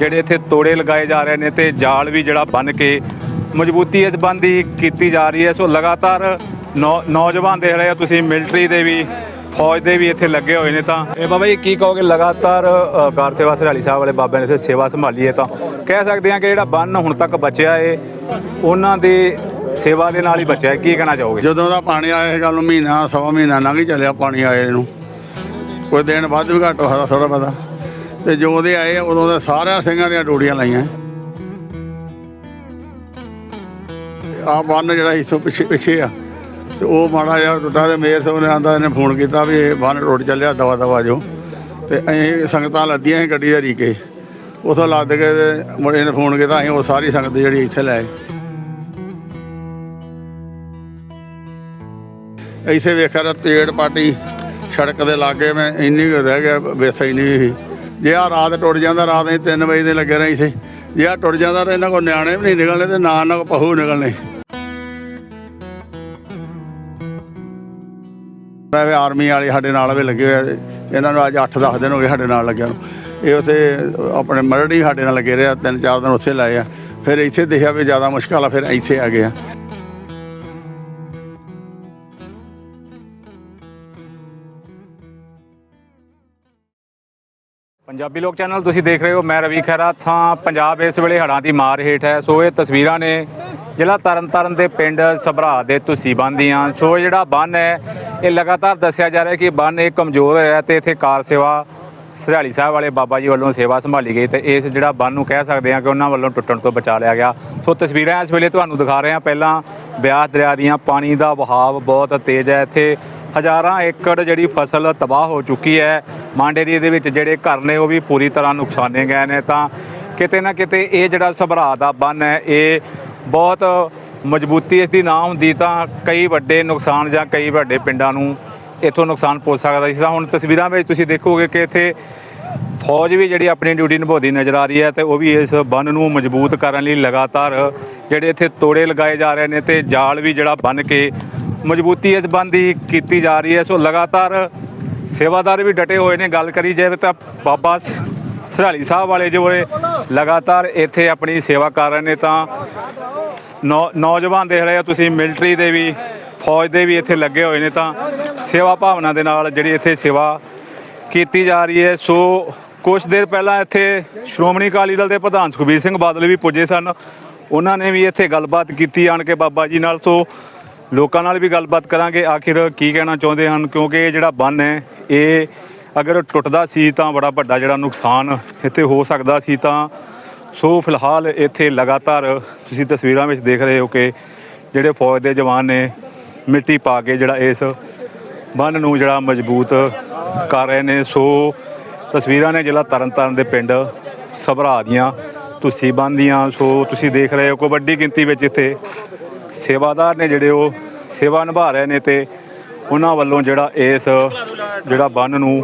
ਜਿਹੜੇ ਇੱਥੇ ਤੋੜੇ ਲਗਾਏ ਜਾ ਰਹੇ ਨੇ ਤੇ ਜਾਲ ਵੀ ਜਿਹੜਾ ਬੰਨ ਕੇ ਮਜ਼ਬੂਤੀ ਇਸ ਬੰਨ ਦੀ ਕੀਤੀ ਜਾ ਰਹੀ ਹੈ। ਸੋ ਲਗਾਤਾਰ ਨੌ- ਨੌਜਵਾਨ ਦੇਖ ਰਹੇ ਹੋ ਤੁਸੀਂ, ਮਿਲਟਰੀ ਦੇ ਵੀ, ਫੌਜ ਦੇ ਵੀ ਇੱਥੇ ਲੱਗੇ ਹੋਏ ਨੇ ਤਾਂ। ਇਹ ਬਾਬਾ ਜੀ, ਕੀ ਕਹੋਗੇ? ਲਗਾਤਾਰ ਕਾਰ ਸੇਵਾ ਸਰਾਲੀ ਸਾਹਿਬ ਵਾਲੇ ਬਾਬਿਆਂ ਨੇ ਇੱਥੇ ਸੇਵਾ ਸੰਭਾਲੀ ਹੈ ਤਾਂ। ਕਹਿ ਸਕਦੇ ਹਾਂ ਕਿ ਜਿਹੜਾ ਬੰਨ ਹੁਣ ਤੱਕ ਬਚਿਆ ਏ, ਉਹਨਾਂ ਦੇ ਸੇਵਾ ਦੇ ਨਾਲ ਹੀ ਬਚਿਆ ਕੀ ਕਹਿਣਾ ਚਾਹੋਗੇ? ਜਦੋਂ ਦਾ ਪਾਣੀ ਆਇਆ ਇਹ ਗੱਲ ਨੂੰ ਮਹੀਨਾ, ਸਵਾ ਮਹੀਨਾ ਲੰਘ ਹੀ ਚੱਲਿਆ ਪਾਣੀ ਆਏ ਨੂੰ। ਕੋਈ ਦਿਨ ਵੱਧ ਵੀ ਘੱਟ ਹੋਇਆ ਥੋੜਾ ਪਤਾ ਤੇ ਜੋ ਦੇ ਆਏ ਉਦੋਂ ਦੇ ਸਾਰਿਆਂ ਸਿੰਘਾਂ ਦੀਆਂ ਡੋਰੀਆਂ ਲਾਈਆਂ। ਆ ਬੰਨ ਜਿਹੜਾ ਇਸ ਪਿੱਛੇ ਪਿੱਛੇ ਆ। ਤੇ ਉਹ ਮਾੜਾ ਜਿਹਾ ਟੁੱਟਾ ਤੇ ਮੇਰ ਸਿੰਘ ਨੇ ਆਂਦਾ ਇਹਨੇ ਫੋਨ ਕੀਤਾ ਵੀ ਇਹ ਬੰਨ ਟੁੱਟ ਚੱਲਿਆ ਦਵਾ ਦਵਾ ਜੋ। ਤੇ ਅਸੀਂ ਸੰਗਤਾਂ ਲੱਦੀਆਂ ਸੀ ਗੱਡੀ ਦੇ ਰੀਕੇ ਉਥੋਂ ਲੱਦ ਕੇ ਤੇ ਮੁੰਡੇ ਨੇ ਫੋਨ ਕੀਤਾ, ਅਸੀਂ ਉਹ ਸਾਰੀ ਸੰਗਤ ਜਿਹੜੀ ਇੱਥੇ ਲੈ ਆਏ। ਐਸੇ ਵੇਖਿਆ ਤਾਂ ਤੇੜ ਪਾਟੀ ਸੜਕ ਦੇ ਲਾਗੇ ਮੈਂ ਇੰਨੀ ਕੁ ਰਹਿ ਗਿਆ ਵੇਸਾ ਹੀ ਨਹੀਂ ਸੀ। ਜੇ ਆ ਰਾਤ ਟੁੱਟ ਜਾਂਦਾ, ਰਾਤ ਅਸੀਂ 3 ਵਜੇ ਦੇ ਲੱਗੇ ਰਹੇ ਸੀ ਜੇ ਆ ਟੁੱਟ ਜਾਂਦਾ ਤਾਂ ਇਹਨਾਂ ਕੋਲ ਨਿਆਣੇ ਵੀ ਨਹੀਂ ਨਿਕਲਣੇ ਤੇ ਨਾ ਇਹਨਾਂ ਕੋਲ ਪਹੂ ਨਿਕਲਣੇ। ਮੈਂ ਆਰਮੀ ਵਾਲੇ ਸਾਡੇ ਨਾਲ ਵੀ ਲੱਗੇ ਹੋਏ ਆ। ਇਹਨਾਂ ਨੂੰ ਅੱਜ 8-10 ਦਿਨ ਹੋ ਗਏ ਸਾਡੇ ਨਾਲ ਲੱਗਿਆ ਨੂੰ। ਇਹ ਉਥੇ ਆਪਣੇ ਮਰੜੀ ਸਾਡੇ ਨਾਲ ਲੱਗੇ ਰਿਹਾ ਤਿੰਨ ਚਾਰ ਦਿਨ ਉੱਥੇ ਲਾਏ ਆ। ਫਿਰ ਇੱਥੇ ਦੇਖਿਆ ਵੀ ਜ਼ਿਆਦਾ ਮੁਸ਼ਕਲ ਆ, ਫਿਰ ਇੱਥੇ ਆ ਗਏ ਆ। ਪੰਜਾਬੀ ਲੋਕ ਚੈਨਲ, ਤੁਸੀਂ ਦੇਖ ਰਹੇ ਹੋ, ਮੈਂ ਰਵੀ ਖਹਿਰਾ, ਥਾਂ ਪੰਜਾਬ ਇਸ ਵੇਲੇ ਹੜ੍ਹਾਂ ਦੀ ਮਾਰ ਹੇਠ ਹੈ। ਸੋ ਇਹ ਤਸਵੀਰਾਂ ਨੇ ਜ਼ਿਲ੍ਹਾ ਤਰਨਤਾਰਨ ਦੇ ਪਿੰਡ ਸਭਰਾ ਦੇ ਤੁਸੀਂ ਬੰਦੀਆਂ ਸੋ ਇਹ ਜਿਹੜਾ ਬੰਨ ਹੈ, ਇਹ ਲਗਾਤਾਰ ਦੱਸਿਆ ਜਾ ਰਿਹਾ ਕਿ ਬੰਨ ਇਹ ਕਮਜ਼ੋਰ ਹੋਇਆ ਹੈ ਤੇ ਇੱਥੇ ਕਾਰ ਸੇਵਾ ਸਰਿਆਲੀ ਸਾਹਿਬ ਵਾਲੇ ਬਾਬਾ ਜੀ ਵੱਲੋਂ ਸੇਵਾ ਸੰਭਾਲੀ ਗਈ ਤੇ ਇਸ ਜਿਹੜਾ ਬੰਨ ਨੂੰ ਕਹਿ ਸਕਦੇ ਹਾਂ ਕਿ ਉਹਨਾਂ ਵੱਲੋਂ ਟੁੱਟਣ ਤੋਂ ਬਚਾ ਲਿਆ ਗਿਆ। ਸੋ ਤਸਵੀਰਾਂ ਇਸ ਵੇਲੇ ਤੁਹਾਨੂੰ ਦਿਖਾ ਰਹੇ ਹਾਂ। ਪਹਿਲਾਂ ਬਿਆਸ ਦਰਿਆ ਦੀਆਂ ਪਾਣੀ ਦਾ ਵਹਾਅ ਬਹੁਤ ਤੇਜ਼ ਹੈ। ਇੱਥੇ ਹਜ਼ਾਰਾਂ ਏਕੜ ਜਿਹੜੀ ਫਸਲ ਤਬਾਹ ਹੋ ਚੁੱਕੀ ਹੈ। ਮਾਂਡੇਰੀ ਦੇ ਵਿੱਚ ਜਿਹੜੇ ਘਰ ਨੇ, ਉਹ ਵੀ ਪੂਰੀ ਤਰ੍ਹਾਂ ਨੁਕਸਾਨੇ ਗਏ ਨੇ। ਤਾਂ ਕਿਤੇ ਨਾ ਕਿਤੇ ਇਹ ਜਿਹੜਾ ਸਭਰਾ ਦਾ ਬੰਨ ਹੈ, ਇਹ ਬਹੁਤ ਮਜ਼ਬੂਤੀ ਇਸ ਦੀ ਨਾ ਹੁੰਦੀ ਤਾਂ ਕਈ ਵੱਡੇ ਨੁਕਸਾਨ ਜਾਂ ਕਈ ਵੱਡੇ ਪਿੰਡਾਂ ਨੂੰ ਇਥੋਂ ਨੁਕਸਾਨ ਪਹੁੰਚ ਸਕਦਾ ਸੀ। ਤਾਂ ਹੁਣ ਤਸਵੀਰਾਂ ਵਿੱਚ ਤੁਸੀਂ ਦੇਖੋਗੇ ਕਿ ਇੱਥੇ ਫੌਜ ਵੀ ਜਿਹੜੀ ਆਪਣੀ ਡਿਊਟੀ ਨਿਭਾਉਂਦੀ ਨਜ਼ਰ ਆ ਰਹੀ ਹੈ ਤੇ ਉਹ ਵੀ ਇਸ ਬੰਨ ਨੂੰ ਮਜ਼ਬੂਤ ਕਰਨ ਲਈ ਲਗਾਤਾਰ ਜਿਹੜੇ ਇੱਥੇ ਤੋੜੇ ਲਗਾਏ ਜਾ ਰਹੇ ਨੇ ਤੇ ਜਾਲ ਵੀ ਜਿਹੜਾ ਬੰਨ ਕੇ ਮਜ਼ਬੂਤੀ ਇਸ ਬੰਦ ਦੀ ਕੀਤੀ ਜਾ ਰਹੀ ਹੈ। ਸੋ ਲਗਾਤਾਰ ਸੇਵਾਦਾਰ ਵੀ ਡਟੇ ਹੋਏ ਨੇ। ਗੱਲ ਕਰੀ ਜਾਵੇ ਤਾਂ ਬਾਬਾ ਸ- ਸਰਾਲੀ ਸਾਹਿਬ ਵਾਲੇ ਜੋ ਲਗਾਤਾਰ ਇੱਥੇ ਆਪਣੀ ਸੇਵਾ ਕਰ ਰਹੇ ਨੇ ਤਾਂ ਨੌ- ਨੌਜਵਾਨ ਦੇਖ ਰਹੇ ਹੋ ਤੁਸੀਂ, ਮਿਲਟਰੀ ਦੇ ਵੀ, ਫੌਜ ਦੇ ਵੀ ਇੱਥੇ ਲੱਗੇ ਹੋਏ ਨੇ ਤਾਂ ਸੇਵਾ ਭਾਵਨਾ ਦੇ ਨਾਲ ਜਿਹੜੀ ਇੱਥੇ ਸੇਵਾ ਕੀਤੀ ਜਾ ਰਹੀ ਹੈ। ਸੋ ਕੁਝ ਦੇਰ ਪਹਿਲਾਂ ਇੱਥੇ ਸ਼੍ਰੋਮਣੀ ਅਕਾਲੀ ਦਲ ਦੇ ਪ੍ਰਧਾਨ ਸੁਖਬੀਰ ਸਿੰਘ ਬਾਦਲ ਵੀ ਪੁੱਜੇ ਸਨ। ਉਹਨਾਂ ਨੇ ਵੀ ਇੱਥੇ ਗੱਲਬਾਤ ਕੀਤੀ ਆਣ ਕੇ ਬਾਬਾ ਜੀ ਨਾਲ। ਸੋ ਲੋਕਾਂ ਨਾਲ ਵੀ ਗੱਲਬਾਤ ਕਰਾਂਗੇ। ਆਖਿਰ ਕੀ ਕਹਿਣਾ ਚਾਹੁੰਦੇ ਹਨ? ਕਿਉਂਕਿ ਇਹ ਜਿਹੜਾ ਬੰਨ ਹੈ, ਇਹ ਅਗਰ ਟੁੱਟਦਾ ਸੀ ਤਾਂ ਬੜਾ ਵੱਡਾ ਜਿਹੜਾ ਨੁਕਸਾਨ ਇੱਥੇ ਹੋ ਸਕਦਾ ਸੀ ਤਾਂ ਸੋ ਫਿਲਹਾਲ ਇੱਥੇ ਲਗਾਤਾਰ ਤੁਸੀਂ ਤਸਵੀਰਾਂ ਵਿੱਚ ਦੇਖ ਰਹੇ ਹੋ ਕਿ ਜਿਹੜੇ ਫੌਜ ਦੇ ਜਵਾਨ ਨੇ, ਮਿੱਟੀ ਪਾ ਕੇ ਜਿਹੜਾ ਇਸ ਬੰਨ ਨੂੰ ਜਿਹੜਾ ਮਜ਼ਬੂਤ ਕਰ ਰਹੇ ਨੇ। ਸੋ ਤਸਵੀਰਾਂ ਨੇ ਜ਼ਿਲ੍ਹਾ ਤਰਨਤਾਰਨ ਦੇ ਪਿੰਡ ਸਭਰਾ ਦੀਆਂ, ਤੁਸੀਂ ਬੰਦੀਆਂ ਸੋ ਤੁਸੀਂ ਦੇਖ ਰਹੇ ਹੋ ਕਿ ਵੱਡੀ ਗਿਣਤੀ ਵਿੱਚ ਇੱਥੇ ਸੇਵਾਦਾਰ ਨੇ ਜਿਹੜੇ ਉਹ ਸੇਵਾ ਨਿਭਾ ਰਹੇ ਨੇ ਤੇ ਉਹਨਾਂ ਵੱਲੋਂ ਜਿਹੜਾ ਇਸ ਜਿਹੜਾ ਬੰਨ ਨੂੰ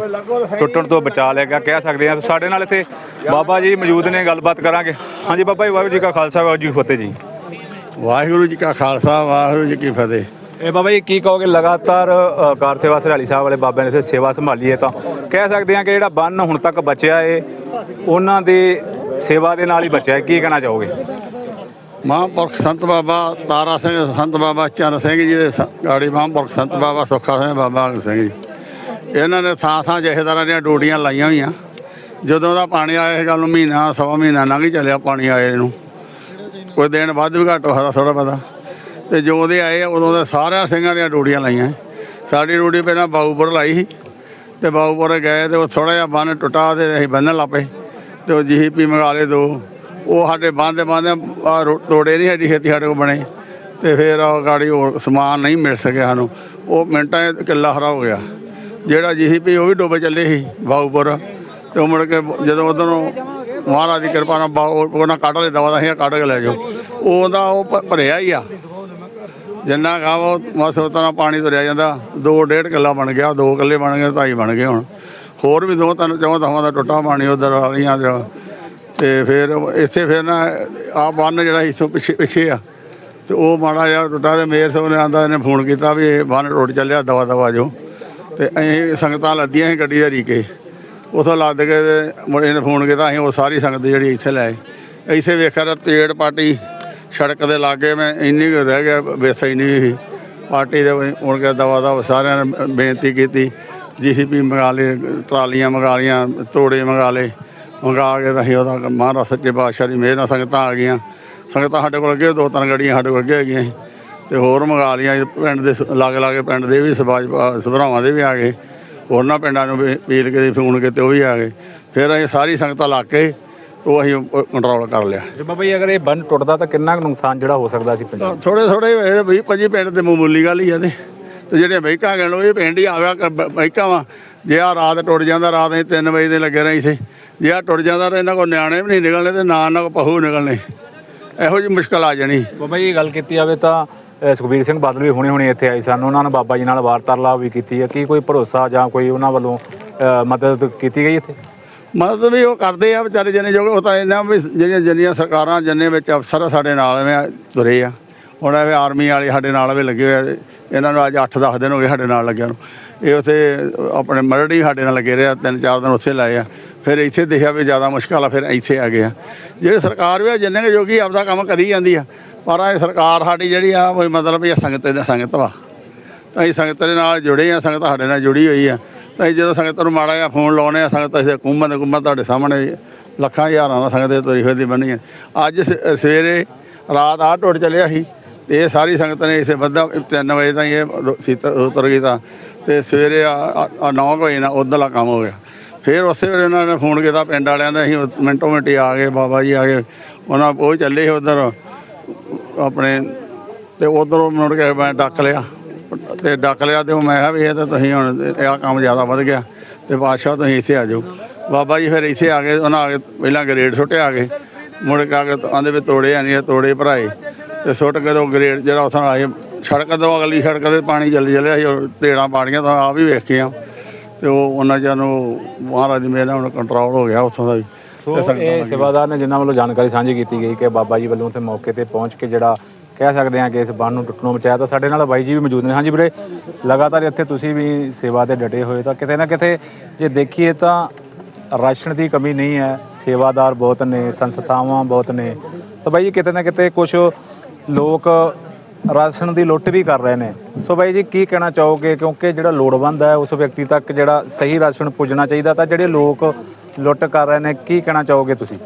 ਟੁੱਟਣ ਤੋਂ ਬਚਾ ਲਿਆ ਗਿਆ ਕਹਿ ਸਕਦੇ ਹਾਂ। ਸਾਡੇ ਨਾਲ ਇੱਥੇ ਬਾਬਾ ਜੀ ਮੌਜੂਦ ਨੇ ਗੱਲਬਾਤ ਕਰਾਂਗੇ। ਹਾਂਜੀ ਬਾਬਾ ਜੀ ਵਾਹਿਗੁਰੂ ਜੀ ਕਾ ਖਾਲਸਾ ਵਾਹਿਗੁਰੂ ਜੀ ਫਤਿਹ ਜੀ। ਵਾਹਿਗੁਰੂ ਜੀ ਕਾ ਖਾਲਸਾ ਵਾਹਿਗੁਰੂ ਜੀ ਕੀ ਫਤਿਹ। ਇਹ ਬਾਬਾ ਜੀ ਕੀ ਕਹੋਗੇ? ਲਗਾਤਾਰ ਕਾਰ ਸੇਵਾ ਸਰਾਲੀ ਸਾਹਿਬ ਵਾਲੇ ਬਾਬਿਆਂ ਨੇ ਇੱਥੇ ਸੇਵਾ ਸੰਭਾਲੀ ਹੈ ਤਾਂ ਕਹਿ ਸਕਦੇ ਹਾਂ ਕਿ ਜਿਹੜਾ ਬੰਨ ਹੁਣ ਤੱਕ ਬਚਿਆ ਏ ਉਹਨਾਂ ਦੇ ਸੇਵਾ ਦੇ ਨਾਲ ਹੀ ਬਚਿਆ। ਕੀ ਕਹਿਣਾ ਚਾਹੋਗੇ? ਮਹਾਂਪੁਰਖ ਸੰਤ ਬਾਬਾ ਤਾਰਾ ਸਿੰਘ, ਸੰਤ ਬਾਬਾ ਚਰਨ ਸਿੰਘ ਜੀ ਦੇ ਸ- ਗਾੜੀ ਮਹਾਂਪੁਰਖ ਸੰਤ ਬਾਬਾ ਸੁੱਖਾ ਸਿੰਘ, ਬਾਬਾ ਅੰਗ ਸਿੰਘ ਜੀ। ਇਹਨਾਂ ਨੇ ਥਾਂ ਥਾਂ ਜਹੇਦਾਰਾਂ ਦੀਆਂ ਡੋਡੀਆਂ ਲਾਈਆਂ ਹੋਈਆਂ। ਜਦੋਂ ਦਾ ਪਾਣੀ ਆਇਆ ਇਹ ਗੱਲ ਨੂੰ ਮਹੀਨਾ, ਸਵਾ ਮਹੀਨਾ ਲੰਘ ਹੀ ਚੱਲਿਆ ਪਾਣੀ ਆਏ ਨੂੰ। ਕੋਈ ਦਿਨ ਵੱਧ ਵੀ ਘੱਟ ਹੋਇਆ ਥੋੜਾ ਪਤਾ ਤੇ ਜੋ ਦੇ ਆਏ ਉਦੋਂ ਦੇ ਸਾਰਿਆਂ ਸਿੰਘਾਂ ਦੀਆਂ ਡੋਡੀਆਂ ਲਾਈਆਂ। ਸਾਡੀ ਡੋਡੀ ਪਹਿਲਾਂ ਬਾਊਪੁਰ ਲਾਈ ਸੀ। ਤੇ ਬਾਊਪੁਰ ਗਏ ਤੇ ਉਹ ਥੋੜਾ ਜਿਹਾ ਬੰਨ ਟੁੱਟਾ ਤੇ ਅਸੀਂ ਬੰਨਣ ਲੱਪੇ ਤੇ ਉਹ ਜੀਪੀ ਮੰਗਾ ਲਏ ਦੋ। ਉਹ ਸਾਡੇ ਬੰਦੇ ਬੰਦੇ ਤੋੜੇ ਨਹੀਂ ਸਾਡੀ ਖੇਤੀ ਸਾਡੇ ਕੋਲ ਬਣੇ। ਤੇ ਫਿਰ ਉਹ ਗਾੜੀ ਹੋਰ ਸਮਾਨ ਨਹੀਂ ਮਿਲ ਸਕਿਆ ਸਾਨੂੰ। ਉਹ ਮਿੰਟਾਂ 'ਚ ਕਿੱਲਾ ਹਰਾ ਹੋ ਗਿਆ। ਜਿਹੜਾ ਜੀਪੀ ਉਹ ਵੀ ਡੁੱਬ ਚੱਲੇ ਸੀ ਬਾਊਪੁਰ। ਤੇ ਉਹ ਮੁੜ ਕੇ ਜਦੋਂ ਉਧਰੋਂ ਮਹਾਰਾਜ ਦੀ ਕਿਰਪਾ ਨਾਲ ਬਾ- ਉਹ- ਉਹਨਾਂ ਕੱਢ ਲਏ, ਦਵਾ ਦਾ ਸੀ ਕੱਢ ਕੇ ਲੈ ਜਾਓ। ਉਹਦਾ ਉਹ ਭਰਿਆ ਹੀ ਆ। ਜਿੰਨਾ ਖਾਵੋ ਬਸ ਉਹ ਪਾਣੀ ਤੁਰਿਆ ਜਾਂਦਾ। ਦੋ ਡੇਢ ਕਿੱਲਾ ਬਣ ਗਿਆ, ਦੋ ਕਿੱਲੇ ਬਣ ਗਏ, ਢਾਈ ਬਣ ਗਏ ਹੁਣ। ਹੋਰ ਵੀ ਦੋ ਤਿੰਨ ਚੌਂ ਦਵਾਂ ਦਾ ਟੁੱਟਾ ਪਾਣੀ ਉਧਰ ਵਾਲੀਆਂ ਦੇ ਤੇ ਫਿਰ ਇੱਥੇ ਫਿਰ ਨਾ ਆ ਬੰਨ ਜਿਹੜਾ ਇਸ ਪਿੱਛੇ ਪਿੱਛੇ ਆ। ਤੇ ਉਹ ਮਾੜਾ ਜਿਹਾ ਟੁੱਟਾ ਤੇ ਮੇਰ ਸਿੰਘ ਨੇ ਆਂਦਾ ਇਹਨੇ ਫੋਨ ਕੀਤਾ ਵੀ ਇਹ ਬੰਨ ਟੁੱਟ ਚੱਲਿਆ, ਦਵਾ ਦਵਾ ਜੋ ਤੇ ਅਸੀਂ ਸੰਗਤਾਂ ਲੱਦੀਆਂ ਸੀ ਗੱਡੀ ਦੇ ਰੀਕੇ ਉਥੋਂ ਲੱਦ ਕੇ ਤੇ ਮੁੰਡੇ ਨੇ ਫੋਨ ਕੀਤਾ, ਅਸੀਂ ਉਹ ਸਾਰੀ ਸੰਗਤ ਜਿਹੜੀ ਇੱਥੇ ਲੈ ਆਏ। ਇੱਥੇ ਵੇਖਿਆ ਤਾਂ ਤੇੜ ਪਾਰਟੀ ਸੜਕ ਦੇ ਲਾਗੇ ਮੈਂ ਇੰਨੀ ਕੁ ਰਹਿ ਗਿਆ ਵੇਸਾ ਹੀ ਨਹੀਂ ਸੀ। ਪਾਰਟੀ ਦੇ ਹੁਣ ਕੇ ਦਵਾ ਦਾ ਸਾਰਿਆਂ ਨੇ ਬੇਨਤੀ ਕੀਤੀ ਜੀਸੀਪੀ ਮੰਗਾ ਲਏ ਟਰਾਲੀਆਂ ਮੰਗਾ ਲਈਆਂ, ਤੋੜੇ ਮੰਗਾ ਲਏ। ਮੰਗਾ ਕੇ ਤਾਂ ਅਸੀਂ ਉਹਦਾ ਮਹਾਰਾਜ ਸੱਚੇ ਪਾਤਸ਼ਾਹ ਦੀ ਮਿਹਰ ਨਾਲ ਸੰਗਤਾਂ ਆ ਗਈਆਂ। ਸੰਗਤਾਂ ਸਾਡੇ ਕੋਲ ਅੱਗੇ ਦੋ ਤਿੰਨ ਗੱਡੀਆਂ ਸਾਡੇ ਕੋਲ ਅੱਗੇ ਹੈਗੀਆਂ ਸੀ। ਤੇ ਹੋਰ ਮੰਗਾ ਲਈਆਂ ਪਿੰਡ ਦੇ ਲਾਗੇ ਲਾਗੇ ਪਿੰਡ ਦੇ ਵੀ ਸਬਾਜ ਸਭਰਾਵਾਂ ਦੇ ਵੀ ਆ ਗਏ। ਹੋਰਨਾਂ ਪਿੰਡਾਂ ਨੂੰ ਵੀ ਪੀਲ ਕੇ ਫੋਨ ਕੀਤੇ ਉਹ ਵੀ ਆ ਗਏ। ਫਿਰ ਅਸੀਂ ਸਾਰੀ ਸੰਗਤਾਂ ਲਾ ਕੇ ਉਹ ਅਸੀਂ ਕੰਟਰੋਲ ਕਰ ਲਿਆ। ਜੇ ਬਾਬਾ ਜੀ ਅਗਰ ਇਹ ਬੰਨ ਟੁੱਟਦਾ ਤਾਂ ਕਿੰਨਾ ਕੁ ਨੁਕਸਾਨ ਜਿਹੜਾ ਹੋ ਸਕਦਾ ਸੀ ਪੰਜਾਬ ਥੋੜੇ ਥੋੜੇ ਇਹ ਵੀ ਪੰਜੀ ਪਿੰਡ ਤੇ ਮਾਮੂਲੀ ਗੱਲ ਹੀ ਆ ਤੇ। ਤੇ ਜਿਹੜੇ ਬੈਕਾਂ ਗਣ ਲੋ ਇਹ ਪਿੰਡ ਹੀ ਆਵਿਆ ਬੈਕਾਂ ਵਾ। ਜੇ ਆ ਰਾਤ ਟੁੱਟ ਜਾਂਦਾ ਰਾਤ ਅਸੀਂ 3 ਵਜੇ ਦੇ ਲੱਗੇ ਰਹੇ ਸੀ। ਜੇ ਆ ਟੁੱਟ ਜਾਂਦਾ ਤਾਂ ਇਹਨਾਂ ਕੋਲ ਨਿਆਣੇ ਵੀ ਨਹੀਂ ਨਿਕਲਣੇ ਤੇ ਨਾ ਇਹਨਾਂ ਕੋਲ ਪਹੂ ਨਿਕਲਣੇ। ਇਹੋ ਜਿਹੀ ਮੁਸ਼ਕਲ ਆ ਜਾਣੀ। ਬਾਬਾ ਜੀ ਗੱਲ ਕੀਤੀ ਜਾਵੇ ਤਾਂ ਸੁਖਬੀਰ ਸਿੰਘ ਬਾਦਲ ਵੀ ਹੁਣੇ ਹੁਣੇ ਇੱਥੇ ਆਏ ਸਨ। ਉਹਨਾਂ ਨੇ ਬਾਬਾ ਜੀ ਨਾਲ ਵਾਰਤਾਲਾਪ ਵੀ ਕੀਤੀ ਹੈ। ਕੀ ਕੋਈ ਭਰੋਸਾ ਜਾਂ ਕੋਈ ਉਹਨਾਂ ਵੱਲੋਂ ਮਦਦ ਕੀਤੀ ਗਈ ਇੱਥੇ? ਮਦਦ ਵੀ ਉਹ ਕਰਦੇ ਆ ਵਿਚਾਰੇ ਜਿੰਨੇ ਜੋ ਉਹ ਤਾਂ ਇਹਨਾਂ ਵੀ ਜਿਹੜੀਆਂ ਜਿੰਨੀਆਂ ਸਰਕਾਰਾਂ ਜਿੰਨੇ ਵਿੱਚ ਅਫਸਰ ਸਾਡੇ ਨਾਲ ਐਵੇਂ ਤੁਰੇ ਆ। ਹੁਣ ਐਵੇਂ ਆਰਮੀ ਵਾਲੇ ਸਾਡੇ ਨਾਲ ਵੀ ਲੱਗੇ ਹੋਏ ਆ। ਇਹਨਾਂ ਨੂੰ ਅੱਜ 8-10 ਦਿਨ ਹੋ ਗਏ ਸਾਡੇ ਨਾਲ ਲੱਗਿਆ ਨੂੰ। ਇਹ ਉੱਥੇ ਆਪਣੇ ਮਰੜੀ ਸਾਡੇ ਨਾਲ ਲੱਗੇ ਰਿਹਾ ਤਿੰਨ ਚਾਰ ਦਿਨ ਉੱਥੇ ਲਾਏ ਆ। ਫਿਰ ਇੱਥੇ ਦੇਖਿਆ ਵੀ ਜ਼ਿਆਦਾ ਮੁਸ਼ਕਲ ਆ, ਫਿਰ ਇੱਥੇ ਆ ਗਏ ਆ। ਜਿਹੜੀ ਸਰਕਾਰ ਵੀ ਆ, ਜਿੰਨੇ ਕੁ ਜੋਗੀ ਆਪਦਾ ਕੰਮ ਕਰੀ ਜਾਂਦੀ ਆ, ਪਰ ਇਹ ਸਰਕਾਰ ਸਾਡੀ ਜਿਹੜੀ ਆ ਕੋਈ ਮਤਲਬ ਇਹ ਸੰਗਤ ਦੇ ਸੰਗਤ ਵਾ। ਤਾਂ ਅਸੀਂ ਸੰਗਤ ਦੇ ਨਾਲ ਜੁੜੇ ਆ, ਸੰਗਤ ਸਾਡੇ ਨਾਲ ਜੁੜੀ ਹੋਈ ਆ। ਤਾਂ ਅਸੀਂ ਜਦੋਂ ਸੰਗਤ ਨੂੰ ਮਾੜਾ ਜਿਹਾ ਫੋਨ ਲਾਉਨੇ ਆ, ਸੰਗਤ ਅਸੀਂ ਕੁੰਭਾਂ ਦੇ ਕੁੰਭਾਂ ਤੁਹਾਡੇ ਸਾਹਮਣੇ ਲੱਖਾਂ ਹਜ਼ਾਰਾਂ ਦਾ ਸੰਗਤ ਦੇ ਤੁਰੀ ਹੋਈ ਦੀ ਬੰਨੀ ਆ। ਅੱਜ ਸ- ਸਵੇਰੇ ਰਾਤ ਆ ਟੁੱਟ ਚੱਲਿਆ ਸੀ। ਤੇ ਇਹ ਸਾਰੀ ਸੰਗਤ ਨੇ ਇਸੇ ਬੱਦਾ 3 ਵਜੇ ਤਾਈਂ ਇਹ ਰੋ- ਸੀਤ ਉਤਰ ਗਈ ਤਾਂ। ਤੇ ਸਵੇਰੇ ਆ 9 ਵਜੇ ਨਾਲ ਉਧਰਲਾ ਕੰਮ ਹੋ ਗਿਆ। ਫਿਰ ਉਸੇ ਵੇਲੇ ਉਹਨਾਂ ਨੇ ਫੋਨ ਕੀਤਾ ਪਿੰਡ ਵਾਲਿਆਂ ਦਾ, ਅਸੀਂ ਮਿੰਟੋ ਮਿੰਟੀ ਆ ਗਏ, ਬਾਬਾ ਜੀ ਆ ਗਏ। ਉਹਨਾਂ ਉਹ ਚੱਲੇ ਸੀ ਉਧਰ, ਆਪਣੇ, ਤੇ ਉਧਰੋਂ ਮੁੜ ਕੇ ਮੈਂ ਡੱਕ ਲਿਆ। ਤੇ ਡੱਕ ਲਿਆ ਤੇ ਉਹ ਮੈਂ ਕਿਹਾ ਵੀ ਇਹ ਤਾਂ ਤੁਸੀਂ ਹੁਣ ਇਹ ਆਹ ਕੰਮ ਜ਼ਿਆਦਾ ਵੱਧ ਗਿਆ, ਤੇ ਬਾਦਸ਼ਾਹ ਤੁਸੀਂ ਇੱਥੇ ਆ ਜਾਓ। ਬਾਬਾ ਜੀ ਫਿਰ ਇੱਥੇ ਆ ਗਏ, ਉਹਨਾਂ ਆ ਕੇ ਪਹਿਲਾਂ ਗਰੇਡ ਸੁੱਟੇ ਆ ਗਏ ਮੁੜ ਕੇ ਆ ਕੇ ਆਂਦੇ ਵੀ ਤੋੜੇ ਆ ਨਹੀਂ, ਤੋੜੇ ਭਰਾਏ। ਤੇ ਸੁੱਟ ਕੇ ਤੇ ਗਰੇਡ ਜਿਹੜਾ ਉੱਥੋਂ ਆਏ ਸੜਕ ਤੋਂ ਅਗਲੀ ਸੜਕ ਤੇ ਪਾਣੀ ਚੱਲ ਚੱਲਿਆ ਸੀ ਢੇੜਾਂ ਪਾਣੀਆਂ ਤਾਂ ਆ ਵੀ ਵੇਖੇ ਆ ਤੇ ਉਹ ਉਹਨਾਂ ਜਨ ਨੂੰ ਮਹਾਰਾਜ ਦੀ ਮਿਹਰ ਨਾਲ ਹੁਣ ਕੰਟਰੋਲ ਹੋ ਗਿਆ ਉੱਥੋਂ ਦਾ ਵੀ। ਸੋ ਇਹ। ਸੇਵਾਦਾਰ ਨੇ ਜਿਨ੍ਹਾਂ ਵੱਲੋਂ ਜਾਣਕਾਰੀ ਸਾਂਝੀ ਕੀਤੀ ਗਈ ਕਿ ਬਾਬਾ ਜੀ ਵੱਲੋਂ ਉੱਥੇ ਮੌਕੇ ਤੇ ਪਹੁੰਚ ਕੇ ਜਿਹੜਾ ਕਹਿ ਸਕਦੇ ਹਾਂ ਕਿ ਇਸ ਬੰਨ ਨੂੰ ਟੁੱਟਣੋਂ ਬਚਾਇਆ ਤਾਂ ਸਾਡੇ ਨਾਲ ਬਾਈ ਜੀ ਵੀ ਮੌਜੂਦ ਨੇ। ਹਾਂਜੀ ਵੀਰੇ ਲਗਾਤਾਰ ਇੱਥੇ ਤੁਸੀਂ ਵੀ ਸੇਵਾ ਦੇ ਡਟੇ ਹੋਏ ਤਾਂ ਕਿਤੇ ਨਾ ਕਿਤੇ ਜੇ ਦੇਖੀਏ ਤਾਂ ਰਾਸ਼ਨ ਦੀ ਕਮੀ ਨਹੀਂ ਹੈ। ਸੇਵਾਦਾਰ ਬਹੁਤ ਨੇ ਸੰਸਥਾਵਾਂ ਬਹੁਤ ਨੇ। ਤਾਂ ਬਾਈ ਜੀ ਕਿਤੇ ਨਾ ਕਿਤੇ ਕੁਝ ਲੋਕ ਰਾਸ਼ਨ ਦੀ ਲੁੱਟ ਵੀ ਕਰ ਰਹੇ ਨੇ। ਸੋ ਬਾਈ ਜੀ, ਕੀ ਕਹਿਣਾ ਚਾਹੋਗੇ? ਕਿਉਂਕਿ ਜਿਹੜਾ ਲੋੜਵੰਦ ਹੈ, ਉਸ ਵਿਅਕਤੀ ਤੱਕ ਜਿਹੜਾ ਸਹੀ ਰਾਸ਼ਨ ਪੁੱਜਣਾ ਚਾਹੀਦਾ, ਤਾਂ ਜਿਹੜੇ ਲੋਕ ਲੁੱਟ ਕਰ ਰਹੇ ਨੇ, ਕੀ ਕਹਿਣਾ ਚਾਹੋਗੇ ਤੁਸੀਂ?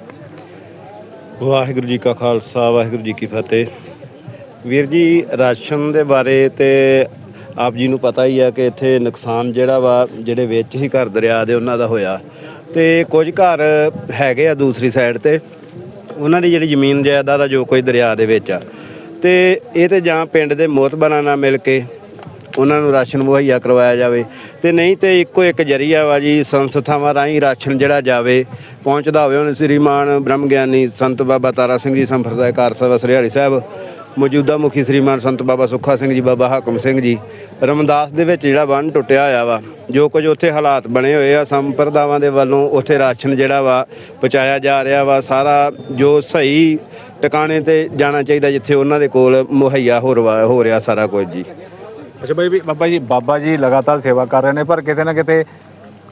ਵਾਹਿਗੁਰੂ ਜੀ ਕਾ ਖਾਲਸਾ, ਵਾਹਿਗੁਰੂ ਜੀ ਕੀ ਫਤਿਹ। ਵੀਰ ਜੀ, ਰਾਸ਼ਨ ਦੇ ਬਾਰੇ ਤੇ ਆਪ ਜੀ ਨੂੰ ਪਤਾ ਹੀ ਆ ਕਿ ਇੱਥੇ ਨੁਕਸਾਨ ਜਿਹੜਾ ਵਾ, ਜਿਹੜੇ ਵਿੱਚ ਹੀ ਘਰ ਦਰਿਆ ਦੇ ਉਹਨਾਂ ਦਾ ਹੋਇਆ। ਤੇ ਕੁਝ ਘਰ ਹੈਗੇ ਆ ਦੂਸਰੀ ਸਾਈਡ ਤੇ। ਉਹਨਾਂ ਦੀ ਜਿਹੜੀ ਜ਼ਮੀਨ ਜਾਇਦਾਦ ਆ, ਜੋ ਕੋਈ ਦਰਿਆ ਦੇ ਵਿੱਚ ਆ। ਤੇ ਇਹ ਤੇ ਜਾਂ ਪਿੰਡ ਦੇ ਮੋਤਬਰਾਂ ਨਾਲ ਮਿਲ ਕੇ ਉਹਨਾਂ ਨੂੰ ਰਾਸ਼ਨ ਮੁਹੱਈਆ ਕਰਵਾਇਆ ਜਾਵੇ ਤੇ ਨਹੀਂ ਤੇ ਇੱਕੋ ਇੱਕ ਜਰੀਆ ਵਾ ਜੀ ਸੰਸਥਾਵਾਂ ਰਾਹੀਂ ਰਾਸ਼ਨ ਜਿਹੜਾ ਜਾਵੇ, ਪਹੁੰਚਦਾ ਹੋਵੇ। ਹੁਣ ਸ੍ਰੀਮਾਨ ਬ੍ਰਹਮ ਗਿਆਨੀ ਸੰਤ ਬਾਬਾ ਤਾਰਾ ਸਿੰਘ ਜੀ ਸੰਪਰਦਾਇਕਾਰ ਸਭਾ ਸਰਿਆੜੀ ਸਾਹਿਬ, ਮੌਜੂਦਾ ਮੁਖੀ ਸ੍ਰੀਮਾਨ ਸੰਤ ਬਾਬਾ ਸੁੱਖਾ ਸਿੰਘ ਜੀ, ਬਾਬਾ ਹਾਕਮ ਸਿੰਘ ਜੀ, ਰਮਦਾਸ ਦੇ ਵਿੱਚ ਜਿਹੜਾ ਬੰਨ ਟੁੱਟਿਆ ਹੋਇਆ ਵਾ, ਜੋ ਕੁਝ ਉੱਥੇ ਹਾਲਾਤ ਬਣੇ ਹੋਏ ਆ, ਸੰਪਰਦਾਵਾਂ ਦੇ ਵੱਲੋਂ ਉੱਥੇ ਰਾਸ਼ਨ ਜਿਹੜਾ ਵਾ ਪਹੁੰਚਾਇਆ ਜਾ ਰਿਹਾ ਵਾ, ਸਾਰਾ ਜੋ ਸਹੀ ਟਿਕਾਣੇ ਤੇ ਜਾਣਾ ਚਾਹੀਦਾ ਜਿੱਥੇ ਉਹਨਾਂ ਦੇ ਕੋਲ ਮੁਹੱਈਆ ਹੋ ਰਵਾ- ਹੋ ਰਿਹਾ ਸਾਰਾ ਕੁਝ ਜੀ। ਅੱਛਾ ਬਾਈ ਵੀ ਬਾਬਾ ਜੀ ਬਾਬਾ ਜੀ ਲਗਾਤਾਰ ਸੇਵਾ ਕਰ ਰਹੇ ਨੇ ਪਰ ਕਿਤੇ ਨਾ ਕਿਤੇ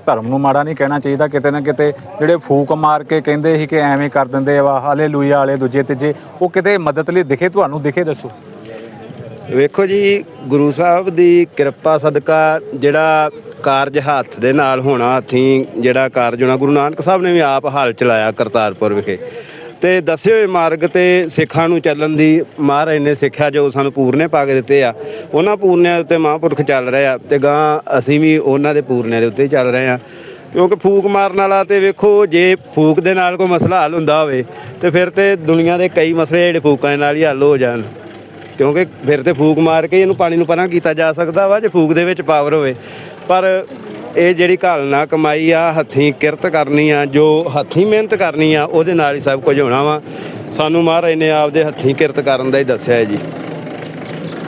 ਧਰਮ ਨੂੰ ਮਾੜਾ ਨਹੀਂ ਕਹਿਣਾ ਚਾਹੀਦਾ ਕਿਤੇ ਨਾ ਕਿਤੇ ਜਿਹੜੇ ਫੂਕ ਮਾਰ ਕੇ ਕਹਿੰਦੇ ਸੀ ਕਿ ਐਵੇਂ ਕਰ ਦਿੰਦੇ ਆ ਵਾ ਹਾਲੇਲੂਇਆ ਵਾਲੇ ਦੂਜੇ ਤੀਜੇ ਉਹ ਕਿਤੇ ਮਦਦ ਲਈ ਦਿਖੇ ਤੁਹਾਨੂੰ ਦਿਖੇ ਦੱਸੋ। ਵੇਖੋ ਜੀ ਗੁਰੂ ਸਾਹਿਬ ਦੀ ਕਿਰਪਾ ਸਦਕਾ ਜਿਹੜਾ ਕਾਰਜ ਹੱਥ ਦੇ ਨਾਲ ਹੋਣਾ ਹੱਥੀਂ ਜਿਹੜਾ ਕਾਰਜ ਹੋਣਾ ਗੁਰੂ ਨਾਨਕ ਸਾਹਿਬ ਨੇ ਵੀ ਆਪ ਹਾਲ ਚਲਾਇਆ ਕਰਤਾਰਪੁਰ ਵਿਖੇ। ਤੇ ਦੱਸੇ ਹੋਏ ਮਾਰਗ ਤੇ ਸਿੱਖਾਂ ਨੂੰ ਚੱਲਣ ਦੀ ਮਹਾਰਾਜ ਨੇ ਸਿੱਖਿਆ ਜੋ ਸਾਨੂੰ ਪੂਰਨੇ ਪਾ ਕੇ ਦਿੱਤੇ ਆ। ਉਹਨਾਂ ਪੂਰਨਿਆਂ ਉੱਤੇ ਮਹਾਂਪੁਰਖ ਚੱਲ ਰਹੇ ਆ ਤੇ ਗਾਂ ਅਸੀਂ ਵੀ ਉਹਨਾਂ ਦੇ ਪੂਰਨਿਆਂ ਦੇ ਉੱਤੇ ਚੱਲ ਰਹੇ ਆ। ਕਿਉਂਕਿ ਫੂਕ ਮਾਰਨ ਵਾਲਾ ਤੇ ਵੇਖੋ ਜੇ ਫੂਕ ਦੇ ਨਾਲ ਕੋਈ ਮਸਲਾ ਹੱਲ ਹੁੰਦਾ ਹੋਵੇ ਤੇ ਫਿਰ ਤੇ ਦੁਨੀਆ ਦੇ ਕਈ ਮਸਲੇ ਜਿਹੜੇ ਫੂਕਾਂ ਦੇ ਨਾਲ ਹੀ ਹੱਲ ਹੋ ਜਾਣ। ਕਿਉਂਕਿ ਫਿਰ ਤੇ ਫੂਕ ਮਾਰ ਕੇ ਇਹਨੂੰ ਪਾਣੀ ਨੂੰ ਪਰਾਂ ਕੀਤਾ ਜਾ ਸਕਦਾ ਵਾ, ਜੇ ਫੂਕ ਦੇ ਵਿੱਚ ਪਾਵਰ ਹੋਵੇ। ਪਰ ਇਹ ਜਿਹੜੀ ਘਾਲਣਾ ਕਮਾਈ ਆ, ਹੱਥੀਂ ਕਿਰਤ ਕਰਨੀ ਆ, ਜੋ ਹੱਥੀਂ ਮਿਹਨਤ ਕਰਨੀ ਆ, ਉਹਦੇ ਨਾਲ ਹੀ ਸਭ ਕੁਝ ਹੋਣਾ ਵਾ। ਸਾਨੂੰ ਮਹਾਰਾਜ ਨੇ ਆਪਦੇ ਹੱਥੀਂ ਕਿਰਤ ਕਰਨ ਦਾ ਹੀ ਦੱਸਿਆ ਹੈ ਜੀ।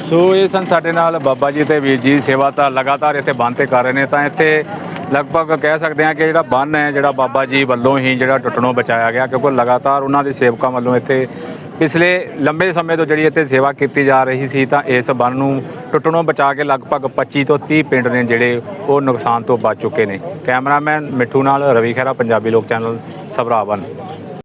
ਸੋ ਇਹ ਸਨ ਸਾਡੇ ਨਾਲ ਬਾਬਾ ਜੀ ਤੇ ਵੀਰ ਜੀ ਸੇਵਾ ਤਾਂ ਲਗਾਤਾਰ ਇੱਥੇ ਬੰਨ ਤੇ ਕਰ ਰਹੇ ਨੇ, ਤਾਂ ਇੱਥੇ ਲਗਭਗ ਕਹਿ ਸਕਦੇ ਹਾਂ ਕਿ ਜਿਹੜਾ ਬੰਨ ਹੈ, ਜਿਹੜਾ ਬਾਬਾ ਜੀ ਵੱਲੋਂ ਹੀ ਜਿਹੜਾ ਟੁੱਟਣੋਂ ਬਚਾਇਆ ਗਿਆ, ਕਿਉਂਕਿ ਲਗਾਤਾਰ ਉਹਨਾਂ ਦੇ ਸੇਵਕਾਂ ਵੱਲੋਂ ਇੱਥੇ ਪਿਛਲੇ ਲੰਬੇ ਸਮੇਂ ਤੋਂ ਜਿਹੜੀ ਇੱਥੇ ਸੇਵਾ ਕੀਤੀ ਜਾ ਰਹੀ ਸੀ ਤਾਂ ਇਸ ਬੰਨ ਨੂੰ ਟੁੱਟਣੋਂ ਬਚਾ ਕੇ ਲਗਭਗ 25 ਤੋਂ 30 ਪਿੰਡ ਨੇ ਜਿਹੜੇ ਉਹ ਨੁਕਸਾਨ ਤੋਂ ਬਚ ਚੁੱਕੇ ਨੇ। ਕੈਮਰਾਮੈਨ ਮਿੱਠੂ ਨਾਲ ਰਵੀ ਖਹਿਰਾ, ਪੰਜਾਬੀ ਲੋਕ ਚੈਨਲ, ਸਭਰਾਵਨ।